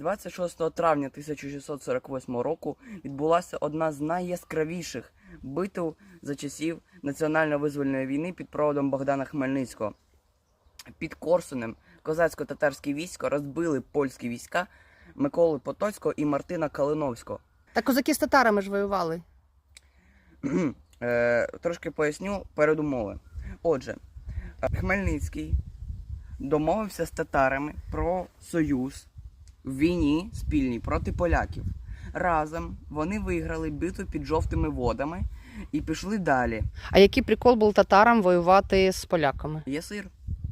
26 травня 1648 року відбулася одна з найяскравіших битв за часів національно-визвольної війни під проводом Богдана Хмельницького. Під Корсунем козацько-татарське військо розбили польські війська Миколи Потоцького і Мартина Калиновського. Та козаки з татарами ж воювали. Е, трошки поясню передумови. Отже, е, Хмельницький домовився з татарами про союз в війні спільній проти поляків. Разом вони виграли битву під жовтими водами і пішли далі. А який прикол був татарам воювати з поляками? Є сир.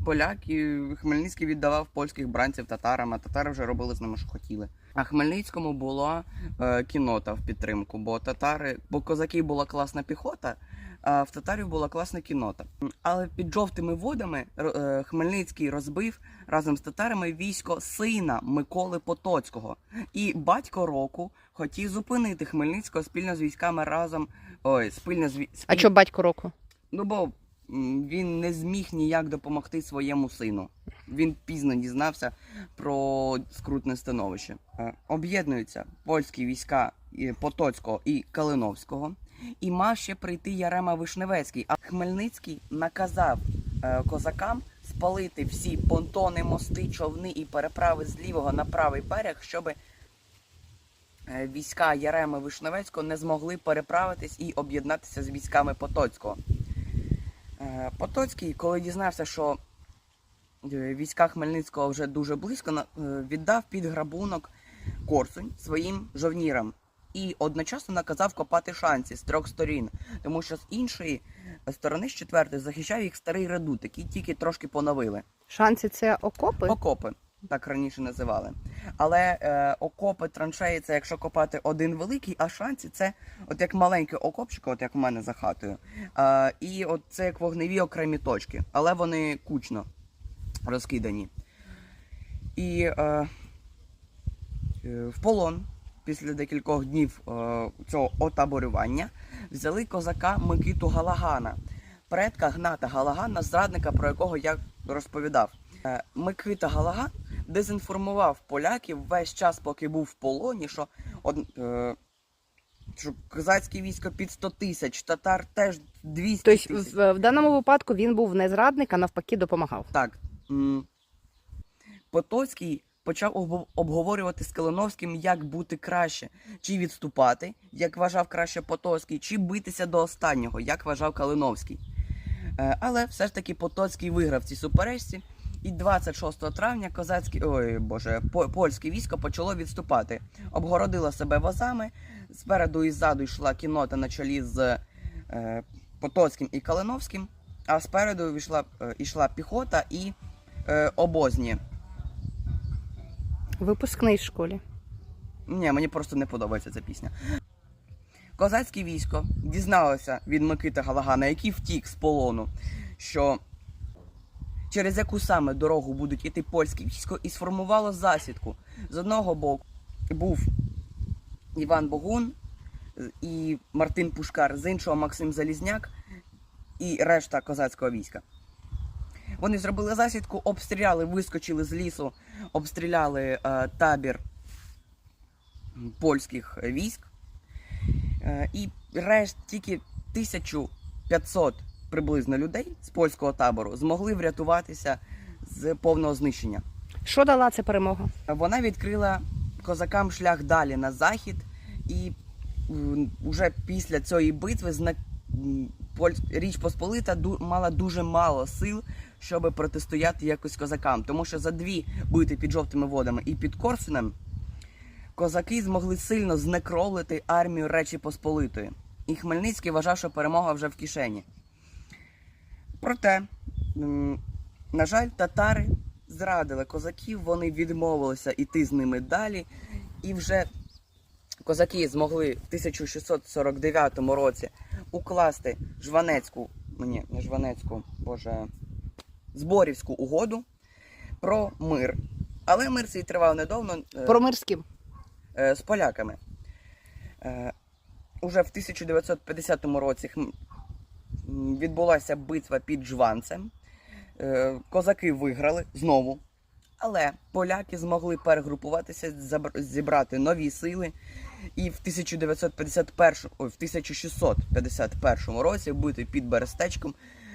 Поляк і Хмельницький віддавав польських бранців татарам, а татари вже робили з ними, що хотіли. А Хмельницькому була е, кінота в підтримку, бо татари, бо козаків була класна піхота, а в татарів була класна кінота. Але під жовтими водами е, Хмельницький розбив разом з татарами військо сина Миколи Потоцького. І батько року хотів зупинити Хмельницького спільно з військами разом. Ой, спільно з вій- А що батько року? Ну, бо він не зміг ніяк допомогти своєму сину. Він пізно дізнався про скрутне становище. Е, Об'єднуються польські війська Потоцького і Калиновського. І мав ще прийти Ярема Вишневецький. А Хмельницький наказав е, козакам спалити всі понтони, мости, човни і переправи з лівого на правий берег, щоб війська Яреми Вишневецького не змогли переправитись і об'єднатися з військами Потоцького. Е, Потоцький, коли дізнався, що е, війська Хмельницького вже дуже близько, е, віддав під грабунок Корсунь своїм жовнірам і одночасно наказав копати шанці з трьох сторін, тому що з іншої сторони, з четвертої, захищав їх старий редут, який тільки трошки поновили. Шанці це окопи? Окопи, так раніше називали. Але е, окопи, траншеї це якщо копати один великий, а шанці це от як маленький окопчик, от як у мене за хатою. Е, і от це як вогневі окремі точки, але вони кучно розкидані. І е, е, в полон після декількох днів е, цього отаборювання взяли козака Микиту Галагана, предка Гната Галагана, зрадника, про якого я розповідав. Е, Микита Галаган дезінформував поляків весь час, поки був в полоні, що, од, е, що козацьке військо під 100 тисяч, татар теж 200 Тобто тисяч. в, в даному випадку він був не зрадник, а навпаки допомагав. Так. Потоцький почав обговорювати з Калиновським, як бути краще, чи відступати, як вважав краще Потоцький, чи битися до останнього, як вважав Калиновський. Е, Але все ж таки Потоцький виграв в цій суперечці, і 26 травня козацьке, ой, боже, польське військо почало відступати, обгородило себе возами. Спереду і ззаду йшла кінота на чолі з е, Потоцьким і Калиновським, а спереду йшла, е, йшла піхота і е, обозні. Випускний в школі. Ні, мені просто не подобається ця пісня. Козацьке військо дізналося від Микити Галагана, який втік з полону, що через яку саме дорогу будуть іти польське військо, і сформувало засідку. З одного боку був Іван Богун і Мартин Пушкар, з іншого Максим Залізняк і решта козацького війська. Вони зробили засідку, обстріляли, вискочили з лісу, обстріляли е, табір польських військ. Е, І решт тільки 1500 приблизно людей з польського табору змогли врятуватися з повного знищення. Що дала ця перемога? Вона відкрила козакам шлях далі на захід, і м, уже після цієї битви зна... Річ Посполита мала дуже мало сил, щоб протистояти якось козакам. Тому що за дві бити під жовтими водами і під Корсунем козаки змогли сильно знекровлити армію Речі Посполитої. І Хмельницький вважав, що перемога вже в кишені. Проте, на жаль, татари зрадили козаків, вони відмовилися йти з ними далі. І вже козаки змогли в 1649 році укласти Жванецьку, ні, не Жванецьку, боже, Зборівську угоду про мир. Але мир цей тривав недовно. е, Про мир з ким? е, з поляками. Е, уже в 1950 році відбулася битва під Жванцем. Е, козаки виграли знову. Але поляки змогли перегрупуватися, зібрати нові сили, і в 1951, ой, в 1651 році бути під Берестечком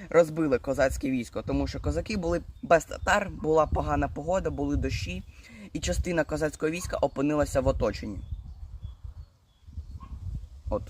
розбили козацьке військо, тому що козаки були без татар, була погана погода, були дощі, і частина козацького війська опинилася в оточенні. От